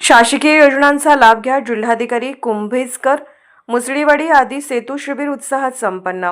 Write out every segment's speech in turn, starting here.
शासकीय योजनांचा लाभ घ्या. जिल्हाधिकारी कुंभेजकर मुसळीवाडी आदी सेतू शिबिर उत्साहात संपन्न.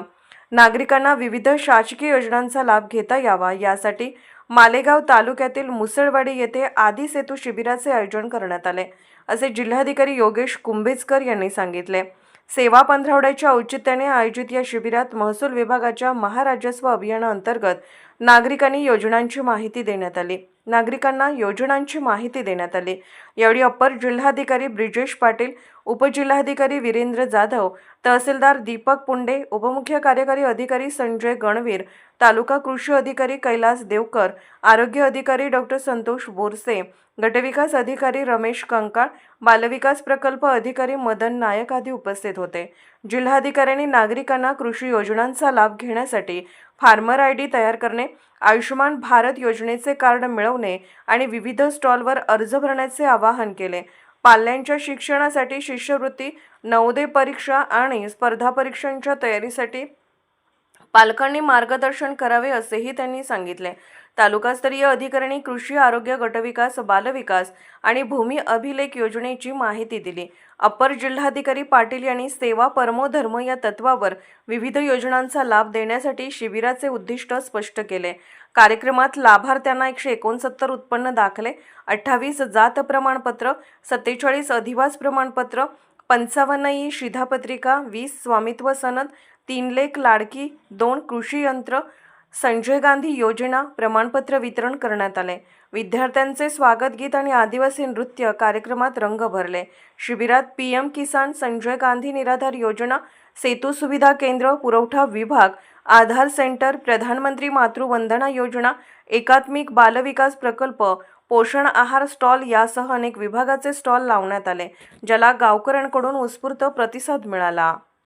नागरिकांना विविध शासकीय योजनांचा लाभ घेता यावा. यासाठी मालेगाव तालुक्यातील मुसळवाडी येथे आदी सेतू शिबिराचे आयोजन करण्यात आले. असे जिल्हाधिकारी योगेश कुंभेजकर यांनी सांगितले. सेवा पंधरवड्याच्या औचित्याने आयोजित या शिबिरात महसूल विभागाच्या महाराजस्व अभियानाअंतर्गत नागरिकांनी योजनांची माहिती देण्यात आली. नागरिकांना योजनांची माहिती देण्यात आली. यावेळी अप्पर जिल्हाधिकारी ब्रिजेश पाटील उपजिल्हाधिकारी वीरेंद्र जाधव तहसीलदार दीपक पुंडे उपमुख्य कार्यकारी अधिकारी संजय गणवीर तालुका कृषी अधिकारी कैलास देवकर आरोग्य अधिकारी डॉक्टर संतोष बोरसे गटविकास अधिकारी रमेश कंकाळ बालविकास प्रकल्प अधिकारी मदन नायक आदी उपस्थित होते. जिल्हाधिकाऱ्यांनी नागरिकांना कृषी योजनांचा लाभ घेण्यासाठी फार्मर आय डी तयार करणे आयुष्यमान भारत योजनेचे कार्ड मिळवणे आणि विविध स्टॉलवर अर्ज भरण्याचे आवाहन केले. पाल्यांच्या शिक्षणासाठी शिष्यवृत्ती नवोदय परीक्षा आणि स्पर्धा परीक्षांच्या तयारीसाठी पालकांनी मार्गदर्शन करावे असेही त्यांनी सांगितले. तालुकास्तरीय अधिकाऱ्यांनी कृषी आरोग्य गटविकास बालविकास आणि भूमी अभिलेख योजनेची माहिती दिली. अपर जिल्हाधिकारी पाटील यांनी सेवा परमो धर्म या तत्वावर विविध योजनांचा लाभ देण्यासाठी शिबिराचे उद्दिष्ट स्पष्ट केले. कार्यक्रमात लाभार्थ्यांना एकशे एकोणसत्तर उत्पन्न दाखले अठ्ठावीस जात प्रमाणपत्र सत्तेचाळीस अधिवास प्रमाणपत्र पंचावन्न ई शिधापत्रिका वीस स्वामित्व सनद तीन लेख लाडकी दोन कृषी यंत्र संजय गांधी योजना प्रमाणपत्र वितरण करण्यात आले. विद्यार्थ्यांचे स्वागत गीत आणि आदिवासी नृत्य कार्यक्रमात रंग भरले. शिबिरात पी एम किसान संजय गांधी निराधार योजना सेतू सुविधा केंद्र पुरवठा विभाग आधार सेंटर प्रधानमंत्री मातृवंदना योजना एकात्मिक बालविकास प्रकल्प पोषण आहार स्टॉल यासह अनेक विभागाचे स्टॉल लावण्यात आले ज्याला गावकऱ्यांकडून उत्स्फूर्त प्रतिसाद मिळाला.